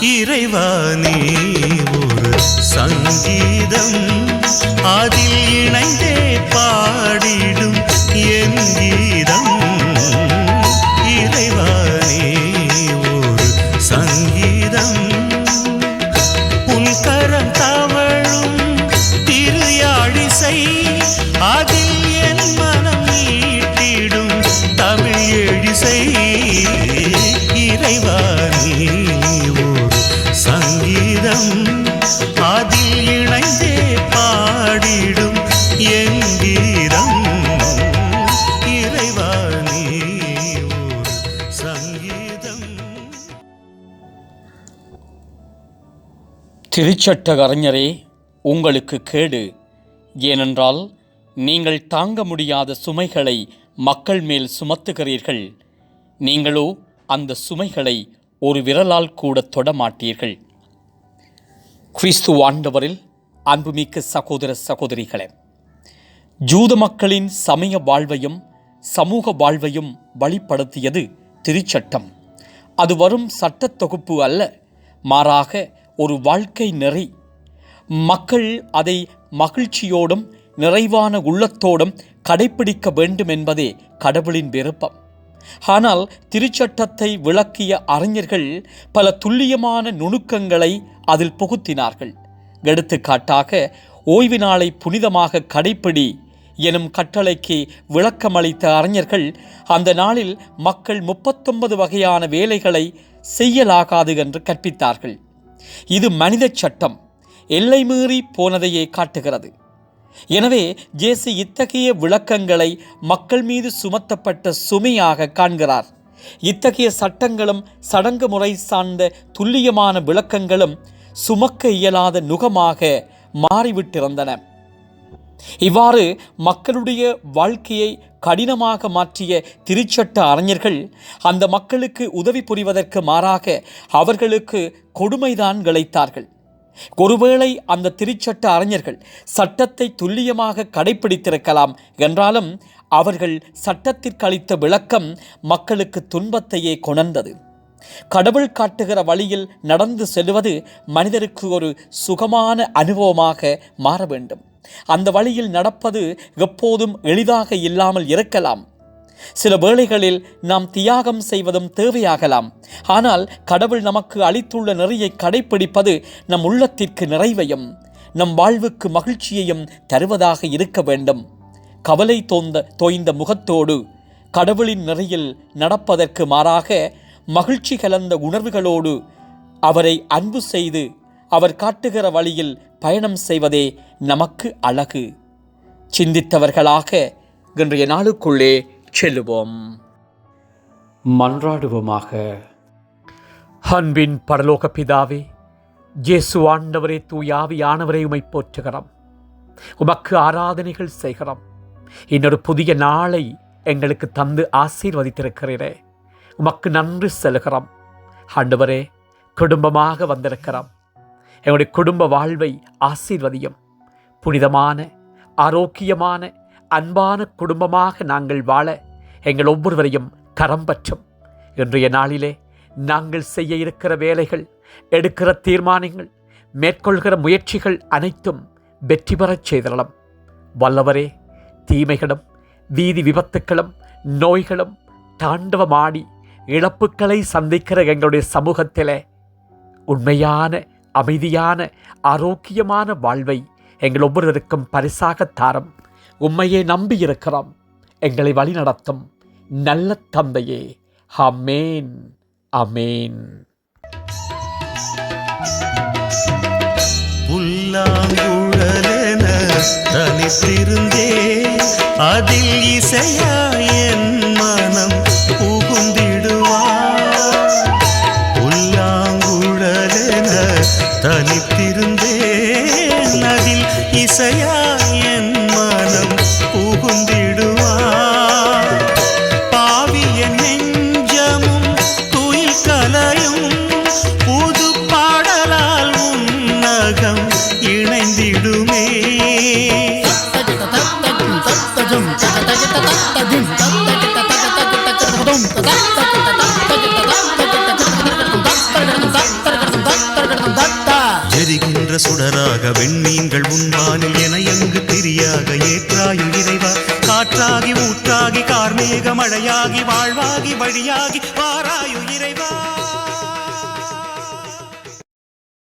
இறைவானே ஒரு சங்கீதம். அதில் இணைந்தே பா இறைவானே ஒரு சங்கீதம் அதில் இணைந்தே பாடிடும் என் கீதம். ஒரு சங்கீதம். திருச்சட்ட அறிஞரே உங்களுக்கு கேடு. ஏனென்றால் நீங்கள் தாங்க முடியாத சுமைகளை மக்கள் மேல் சுமத்துகிறீர்கள். நீங்களோ அந்த சுமைகளை ஒரு விரலால் கூட தொட மாட்டீர்கள் கிறிஸ்து ஆண்டவரில் அன்புமிக்க சகோதர சகோதரிகளே ஜூத மக்களின் சமய வாழ்வையும் சமூக வாழ்வையும் வழிப்படுத்தியது திருச்சட்டம். அது வரும் சட்டத்தொகுப்பு அல்ல மாறாக ஒரு வாழ்க்கை நெறி. மக்கள் அதை மகிழ்ச்சியோடும் நிறைவான உள்ளத்தோடும் கடைப்பிடிக்க வேண்டும் என்பதே கடவுளின் விருப்பம். ஆனால் திருச்சட்டத்தை விளக்கிய அறிஞர்கள் பல துல்லியமான நுணுக்கங்களை அதில் புகுத்தினார்கள். எடுத்துக்காட்டாக ஓய்வு நாளை புனிதமாக கடைப்பிடி எனும் கட்டளைக்கு விளக்கமளித்த அறிஞர்கள் அந்த நாளில் மக்கள் முப்பத்தொன்பது வகையான வேலைகளை செய்யலாகாது என்று கற்பித்தார்கள். இது மனித சட்டம். எல்லை மீறி போனதையே காட்டுகிறது. எனவே ஜேசு இத்தகைய விளக்கங்களை மக்கள் மீது சுமத்தப்பட்ட சுமையாக காண்கிறார். இத்தகைய சட்டங்களும் சடங்கு முறை சார்ந்த துல்லியமான விளக்கங்களும் சுமக்க இயலாத நுகமாக மாறிவிட்டிருந்தன. இவ்வாறு மக்களுடைய வாழ்க்கையை கடினமாக மாற்றிய திருச்சட்ட அறிஞர்கள் அந்த மக்களுக்கு உதவி புரிவதற்கு மாறாக அவர்களுக்கு கொடுமைதான் கிளைத்தார்கள் ஒருவேளை அந்த திருச்சட்ட அறிஞர்கள் சட்டத்தை துல்லியமாக கடைப்பிடித்திருக்கலாம் என்றாலும் அவர்கள் சட்டத்திற்கு அளித்த விளக்கம் மக்களுக்கு துன்பத்தையே கொணர்ந்தது. கடவுள் காட்டுகிற வழியில் நடந்து செல்வது மனிதருக்கு ஒரு சுகமான அனுபவமாக மாற வேண்டும். அந்த வழியில் நடப்பது எப்போதும் எளிதாக இல்லாமல் இருக்கலாம். சில வேளைகளில் நாம் தியாகம் செய்வதும் தேவையாகலாம். ஆனால் கடவுள் நமக்கு அளித்துள்ள நெறியை கடைப்பிடிப்பது நம் உள்ளத்திற்கு நிறைவையும் நம் வாழ்வுக்கு மகிழ்ச்சியையும் தருவதாக இருக்க வேண்டும். கவலை தோந்த தோய்ந்த முகத்தோடு கடவுளின் நெறியில் நடப்பதற்கு மாறாக மகிழ்ச்சி கலந்த உணர்வுகளோடு அவரை அன்பு செய்து அவர் காட்டுகிற வழியில் பயணம் செய்வதே நமக்கு அழகு. சிந்தித்தவர்களாக இன்றைய நாளுக்குள்ளே செல்லுவோம். மன்றாடுவோமாக. அன்பின் பரலோக பிதாவே இயேசு ஆண்டவரே தூயாவியானவரை உமை போற்றுகிறோம். உமக்கு ஆராதனைகள் செய்கிறோம். இன்னொரு புதிய நாளை எங்களுக்கு தந்து ஆசீர்வதித்திருக்கிறீரே. உமக்கு நன்றி செலுகிறோம். ஆண்டவரே குடும்பமாக வந்திருக்கிறோம். எங்களுடைய குடும்ப வாழ்வை ஆசீர்வதியும். புனிதமான ஆரோக்கியமான அன்பான குடும்பமாக நாங்கள் வாழ எங்கள் ஒவ்வொருவரையும் கரம் பற்றும். இன்றைய நாளிலே நாங்கள் செய்ய இருக்கிற வேலைகள் எடுக்கிற தீர்மானங்கள் மேற்கொள்கிற முயற்சிகள் அனைத்தும் வெற்றி பெறச் செய்தரலாம் வல்லவரே தீமைகளும் வீதி விபத்துக்களும் நோய்களும் தாண்டவமாடி இழப்புக்களை சந்திக்கிற எங்களுடைய சமூகத்தில் உண்மையான அமைதியான ஆரோக்கியமான வாழ்வை எங்கள் ஒவ்வொருவருக்கும் பரிசாக தாரம். உண்மையை நம்பியிருக்கிறோம். எங்களை வழிநடத்தும். நல்ல தந்தையே. அமேன் அமேன் புல்லாங்குழலென தனித்திருந்தே அதில் இசையா என் சுடராக வெண்மீன்கள் உன்வானில் என எங்கு திரியாக ஏற்றாயும் இறைவா. காற்றாகி ஊற்றாகி கார்மேக மழையாகி வாழ்வாகி வழியாகி வாராயு இறைவா.